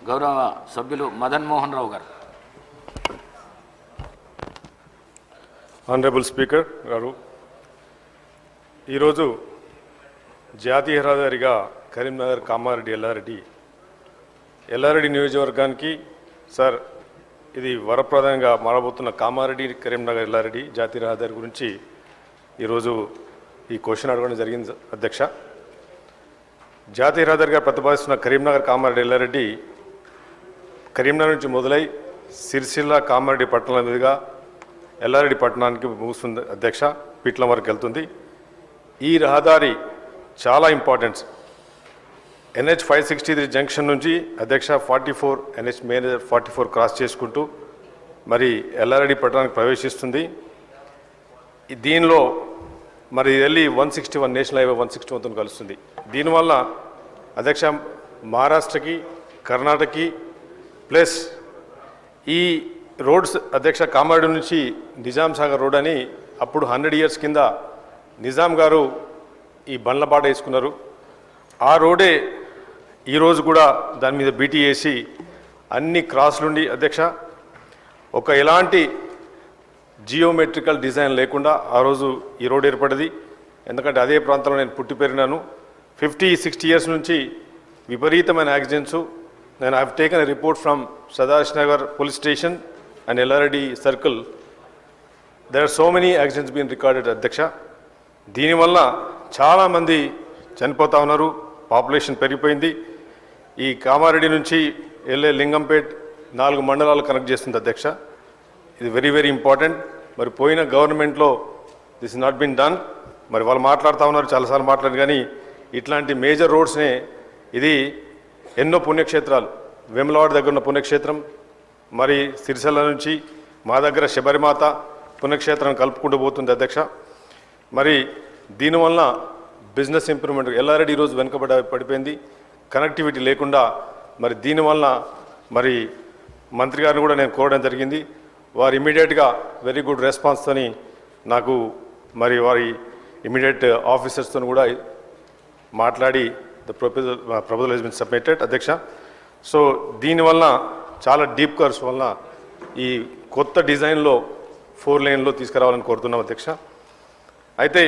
గౌరవ సభ్యులు మదన్ మోహన్ రావు గారు. ఆనరబుల్ స్పీకర్ గారు ఈరోజు జాతీయ రహదారిగా కరీంనగర్ కామారెడ్డి ఎల్లారెడ్డి ఎల్లారెడ్డి నియోజకవర్గానికి సార్ ఇది వరప్రదంగా మారబోతున్న కామారెడ్డి కరీంనగర్ ఎల్లారెడ్డి జాతీయ రహదారి గురించి ఈరోజు ఈ క్వశ్చన్ అడగడం జరిగింది అధ్యక్ష. జాతీయ రహదారిగా ప్రతిపాదిస్తున్న కరీంనగర్ కామారెడ్డి ఎల్లారెడ్డి కరీంనగర్ నుంచి మొదలై సిరిసిల్ల కామారెడ్డి పట్టణాల మీదుగా ఎల్లారెడ్డి పట్టణానికి ముగుస్తుంది అధ్యక్ష. పీట్లం వరకు వెళ్తుంది. ఈ రహదారి చాలా importants. NH five sixty three junction నుంచి అధ్యక్ష forty four NH manager forty four cross చేసుకుంటూ మరి ఎల్లారెడ్డి పట్టణానికి ప్రవేశిస్తుంది. దీనిలో మరి వెళ్ళి one sixty one national highway one sixty వన్తో కలుస్తుంది. దీనివల్ల అధ్యక్ష మహారాష్ట్రకి కర్ణాటకకి ప్లస్ ఈ రోడ్స్ అధ్యక్ష కామారెడ్డి నుంచి నిజాం సాగర్ రోడ్ అని అప్పుడు హండ్రెడ్ ఇయర్స్ కింద నిజాం గారు ఈ బండ్లపాట వేసుకున్నారు. ఆ రోడే ఈరోజు కూడా దాని మీద బీటీ వేసి అన్ని క్రాస్లుండి అధ్యక్ష ఒక ఎలాంటి జియోమెట్రికల్ డిజైన్ లేకుండా ఆ రోజు ఈ రోడ్ ఏర్పడింది. ఎందుకంటే అదే ప్రాంతంలో నేను పుట్టి పెరిగినాను. ఫిఫ్టీ సిక్స్టీ ఇయర్స్ నుంచి విపరీతమైన యాక్సిడెంట్స్ నేను have taken a report from Sadarshnagar police police station and LRD circle are so so accidents accidents been recorded అధ్యక్ష దీనివల్ల చాలామంది చనిపోతా ఉన్నారు పాపులేషన్ పెరిగిపోయింది. ఈ కామారెడ్డి నుంచి వెళ్ళే లింగంపేట్ నాలుగు మండలాలు కనెక్ట్ చేస్తుంది అధ్యక్ష ఇది వెరీ వెరీ ఇంపార్టెంట్ మరి పోయిన గవర్నమెంట్లో దిస్ నాట్ బిన్ డన్ మరి వాళ్ళు మాట్లాడుతూ ఉన్నారు చాలాసార్లు మాట్లాడారు కానీ ఇట్లాంటి మేజర్ రోడ్స్నే ఇది ఎన్నో పుణ్యక్షేత్రాలు. వేములవాడ దగ్గర ఉన్న పుణ్యక్షేత్రం మరి సిరిసిల్ల నుంచి మా దగ్గర శబరిమాత పుణ్యక్షేత్రం కలుపుకుంటూ పోతుంది అధ్యక్ష. మరి దీనివల్ల బిజినెస్ ఇంప్రూవ్మెంట్ ఎల్లారెడ్డి ఈరోజు వెనుకబడ పడిపోయింది. కనెక్టివిటీ లేకుండా మరి దీనివల్ల మరి మంత్రి గారిని కూడా నేను కోరడం జరిగింది. వారు ఇమీడియట్గా వెరీ గుడ్ రెస్పాన్స్తోని నాకు మరి వారి ఇమీడియట్ ఆఫీసర్స్తో కూడా మాట్లాడి the proposal proposal has been submitted అధ్యక్ష సో దీనివల్ల చాలా డీప్ కర్స్ వల్ల ఈ కొత్త డిజైన్లో ఫోర్ లైన్లో తీసుకురావాలని కోరుతున్నాం అధ్యక్ష అయితే